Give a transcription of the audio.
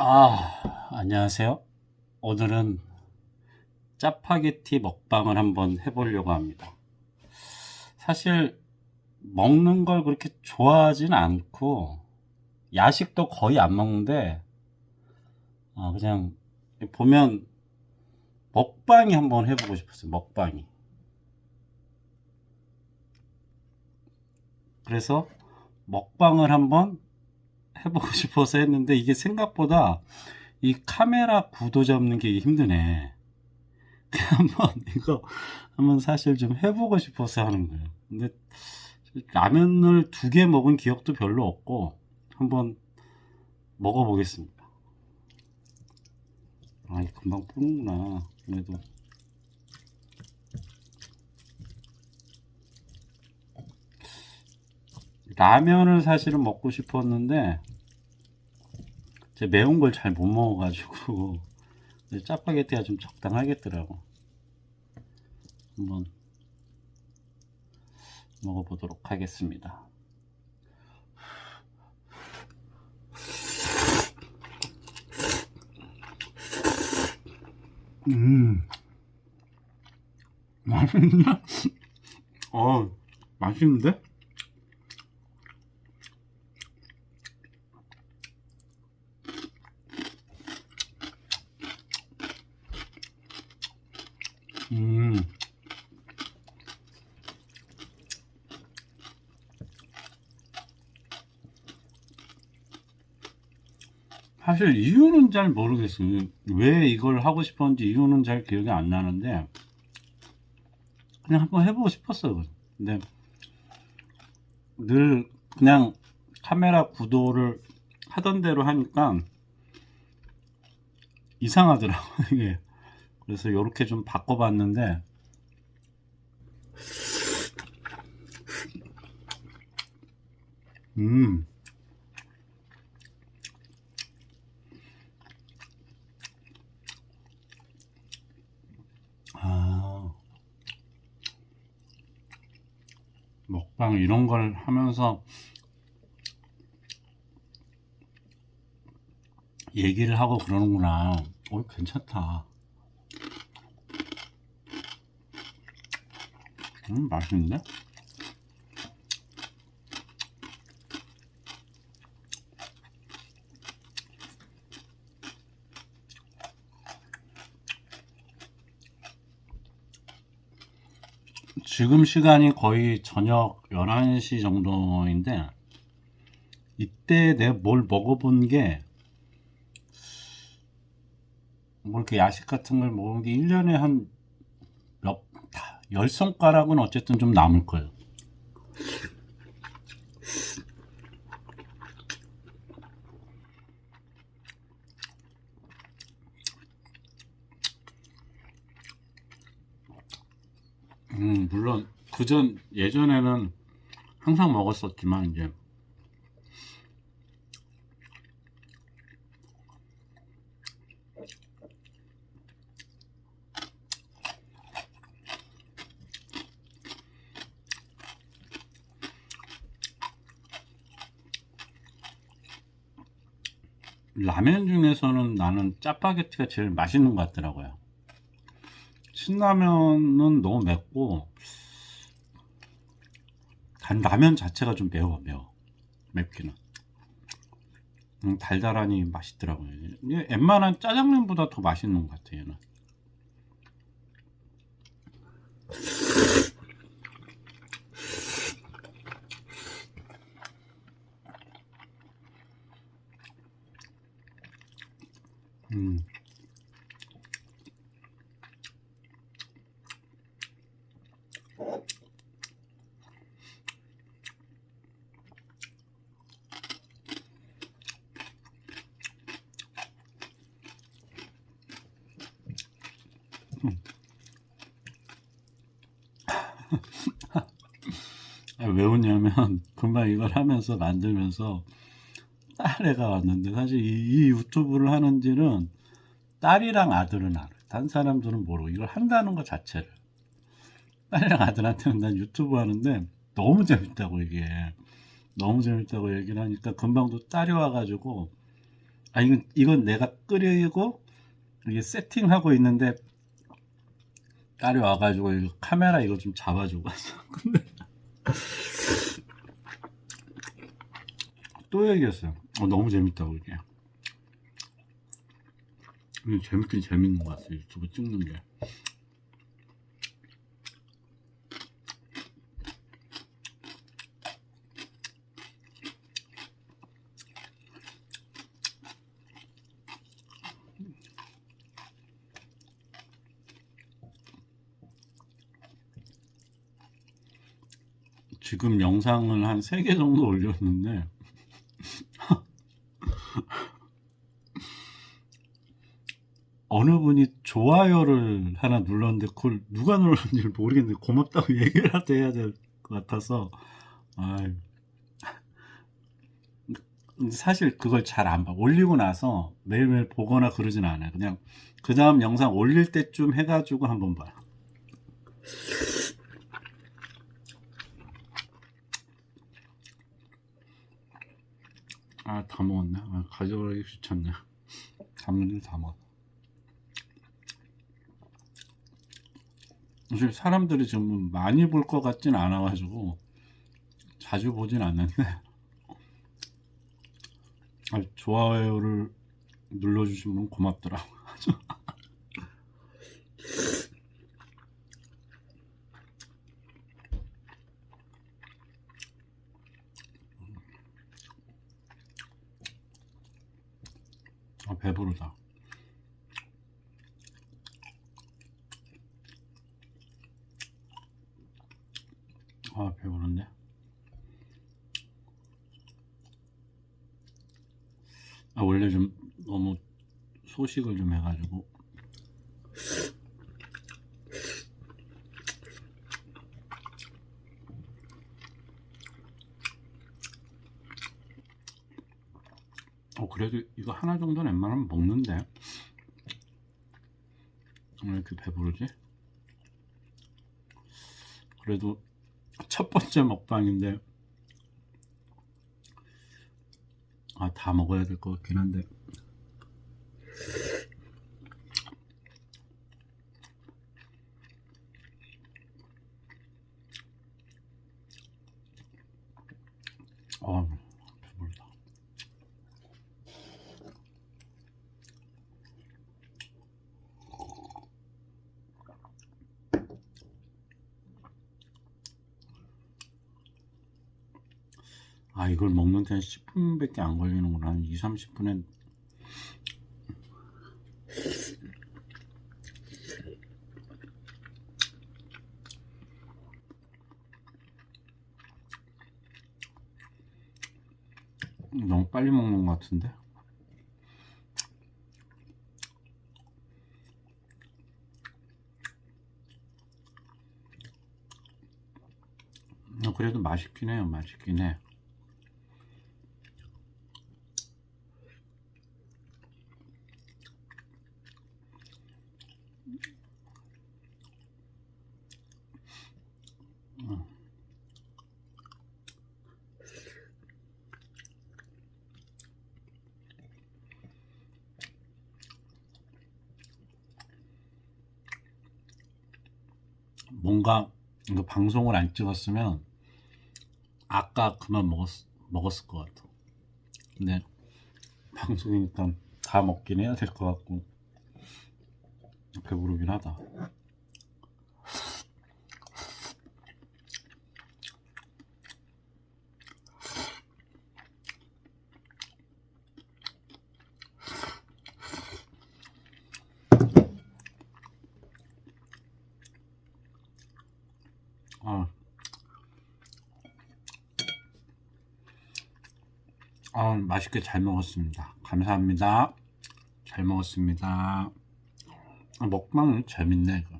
아, 안녕하세요. 오늘은 짜파게티 먹방을 한번 해보려고 합니다. 사실 먹는 걸 그렇게 좋아하진 않고 야식도 거의 안 먹는데 아, 그냥 보면 먹방이 한번 해보고 싶었어요. 먹방이. 그래서 먹방을 한번 해보고 싶어서 했는데 이게 생각보다 이 카메라 구도 잡는 게 힘드네. 한번 이거 한번 사실 좀 해보고 싶어서 하는 거예요. 근데 라면을 두 개 먹은 기억도 별로 없고 한번 먹어보겠습니다. 아, 이 금방 뿌는구나. 그래도 라면을 사실은 먹고 싶었는데 제 매운 걸 잘 못 먹어가지고 짜파게티가 좀 적당하겠더라고. 한번 먹어보도록 하겠습니다. 음, 맛있네. 어, 맛있는데? 음. 사실 이유는 잘 모르겠어요. 왜 이걸 하고 싶었는지 이유는 잘 기억이 안 나는데 그냥 한번 해보고 싶었어요. 근데 늘 그냥 카메라 구도를 하던 대로 하니까 이상하더라고요. 이게. 그래서 이렇게 좀 바꿔봤는데 음 아, 먹방 이런 걸 하면서 얘기를 하고 그러는구나. 오, 괜찮다. 음, 맛있는데? 지금 시간이 거의 저녁 11시 정도인데, 이때 내가 뭘 먹어본 게, 뭐 이렇게 야식 같은 걸 먹은 게 1년에 한 몇, 열 손가락은 어쨌든 좀 남을 거예요. 음, 물론 그전 예전에는 항상 먹었었지만 이제 라면 중에서는 나는 짜파게티가 제일 맛있는 것 같더라고요. 신라면은 너무 맵고 단 라면 자체가 좀 매워 매워 맵기는 음, 달달하니 맛있더라고요. 이게 웬만한 짜장면보다 더 맛있는 것 같아요. 얘는. 음. 아, 왜 웃냐면 금방 이걸 하면서 만들면서 딸애가 왔는데 사실 이, 이 유튜브를 하는지는 딸이랑 아들은 알아요. 다른 사람들은 모르고 이걸 한다는 것 자체를 딸이랑 아들한테는 난 유튜브 하는데 너무 재밌다고 이게 너무 재밌다고 얘기를 하니까 금방 또 딸이 와가지고 아 이건 이건 내가 끓이고 이게 세팅하고 있는데 딸이 와가지고 이거 카메라 이거 좀 잡아주고 갔어. 근데 또 얘기했어요. 어, 너무 재밌다고 이게. 재밌긴 재밌는 것 같아 유튜브 찍는 게. 지금 영상을 한 3개 정도 올렸는데 어느 분이 좋아요를 하나 눌렀는데 그걸 누가 눌렀는지 모르겠는데 고맙다고 얘기라도 해야 될 것 같아서 아유. 사실 그걸 잘 안 봐. 올리고 나서 매일매일 보거나 그러진 않아요. 그냥 그 다음 영상 올릴 때쯤 해가지고 한번 봐요. 아, 다 먹었네. 아, 가져가기 귀찮네. 담는 다 먹었어. 사실 사람들이 좀 많이 볼 것 같진 않아가지고 자주 보진 않는데 아, 좋아요를 눌러주시면 고맙더라고. 아, 배부르다. 아, 배부른데? 아, 원래 좀 너무 소식을 좀 해가지고. 어, 그래도 이거 하나 정도는 웬만하면 먹는데. 왜 이렇게 배부르지? 그래도 첫 번째 먹방인데 아 다 먹어야 될 것 같긴 한데 어 배부르다 아 이걸 먹는데 한 10분밖에 안 걸리는구나. 한 2, 30분에 너무 빨리 먹는 것 같은데? 어, 그래도 맛있긴 해요 맛있긴 해 뭔가 이거 방송을 안 찍었으면 아까 그만 먹었, 먹었을 것 같아. 근데 방송이니까 다 먹긴 해야 될 것 같고 배부르긴 하다. 아, 아, 맛있게 잘 먹었습니다. 감사합니다. 잘 먹었습니다. 아, 먹방은 재밌네, 이거.